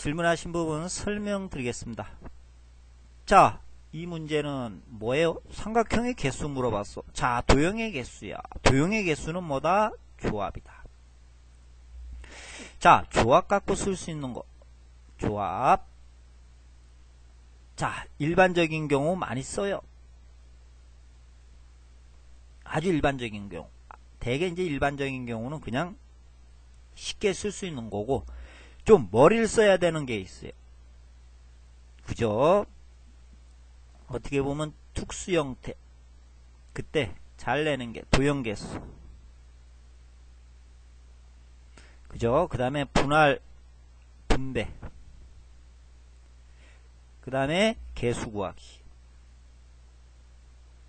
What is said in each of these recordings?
질문하신 부분 설명드리겠습니다. 자, 이 문제는 뭐예요? 삼각형의 개수 물어봤어. 자, 도형의 개수야. 도형의 개수는 뭐다? 조합이다. 자, 조합 갖고 쓸 수 있는 거. 조합. 자, 일반적인 경우 많이 써요. 아주 일반적인 경우. 대개 이제 일반적인 경우는 그냥 쉽게 쓸 수 있는 거고, 좀 머리를 써야 되는 게 있어요. 그죠? 어떻게 보면 특수 형태. 그때 잘 내는 게 도형계수. 그죠? 그 다음에 분할, 분배. 그 다음에 개수 구하기.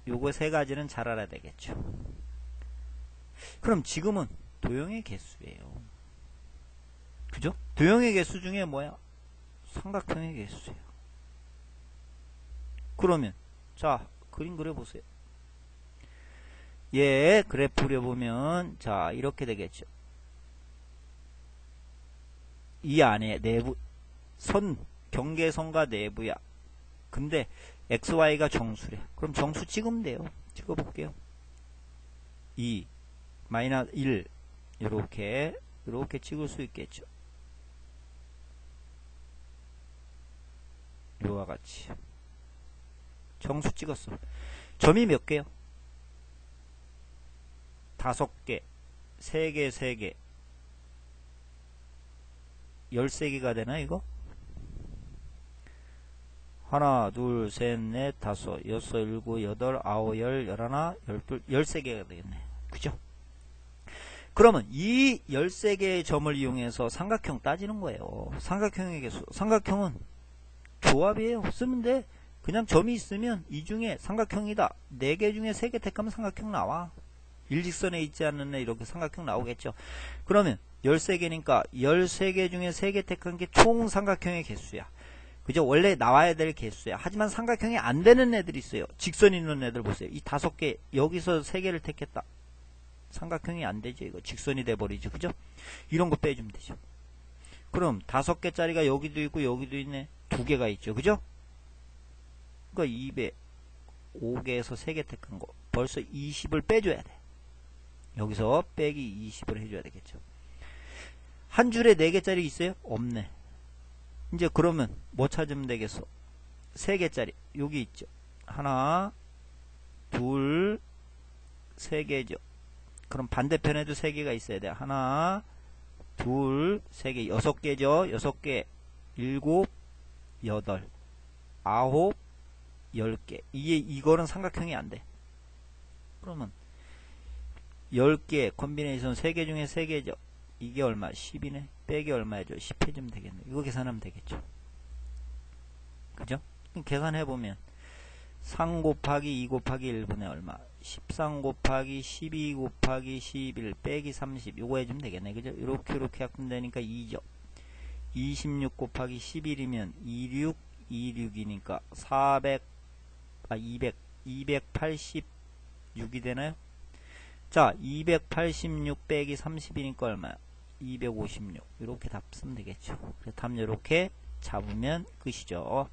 요거 세 가지는 잘 알아야 되겠죠. 그럼 지금은 도형의 개수예요. 그죠? 도형의 개수 중에 뭐야? 삼각형의 개수예요. 그러면 자 그림 그려보세요. 예 그래프 그려보면 자 이렇게 되겠죠. 이 안에 내부 선 경계선과 내부야. 근데 xy가 정수래. 그럼 정수 찍으면 돼요. 찍어볼게요. 2 마이너스 1 이렇게 이렇게 찍을 수 있겠죠. 이와 같이 정수 찍었어. 점이 몇 개요? 다섯 개, 세 개, 세 개, 열세 개가 되나 이거? 하나, 둘, 셋, 넷, 다섯, 여섯, 일곱, 여덟, 아홉, 열, 열하나, 열둘, 열세 개가 되겠네. 그죠? 그러면 이 열세 개의 점을 이용해서 삼각형 따지는 거예요. 삼각형의 개수. 삼각형은 조합이에요. 쓰면 돼. 그냥 점이 있으면 이 중에 삼각형이다. 4개 중에 3개 택하면 삼각형 나와. 일직선에 있지 않는 애 이렇게 삼각형 나오겠죠. 그러면 13개니까 13개 중에 3개 택한 게 총 삼각형의 개수야. 그죠? 원래 나와야 될 개수야. 하지만 삼각형이 안 되는 애들이 있어요. 직선 있는 애들 보세요. 이 다섯 개, 여기서 세 개를 택했다. 삼각형이 안 되죠. 이거 직선이 돼버리죠. 그죠? 이런 거 빼주면 되죠. 그럼 다섯 개짜리가 여기도 있고 여기도 있네. 두 개가 있죠. 그죠? 그러니까 200, 5개에서 3개 택한 거. 벌써 20을 빼줘야 돼. 여기서 빼기 20을 해줘야 되겠죠. 한 줄에 4개짜리 있어요? 없네. 이제 그러면 뭐 찾으면 되겠어? 3개짜리. 여기 있죠. 하나, 둘, 3개죠. 그럼 반대편에도 3개가 있어야 돼. 하나, 둘, 3개, 6개죠. 6개, 7, 8, 9, 10개. 이게, 이거는 삼각형이 안 돼. 그러면 10개, 컨비네이션 3개 중에 3개죠. 이게 얼마? 10이네. 빼기 얼마죠? 10 해주면 되겠네. 이거 계산하면 되겠죠. 그죠? 계산해보면 3 곱하기 2 곱하기 1분의 얼마? 13 곱하기 12 곱하기 11 빼기 30 이거 해주면 되겠네. 그죠? 이렇게 이렇게 하면 되니까 2죠. 26 곱하기 11이면 26 26이니까 400 아, 200, 286이 되나요? 자, 286 빼기 30이니까 얼마야? 256. 이렇게 답 쓰면 되겠죠. 답 이렇게 잡으면 끝이죠.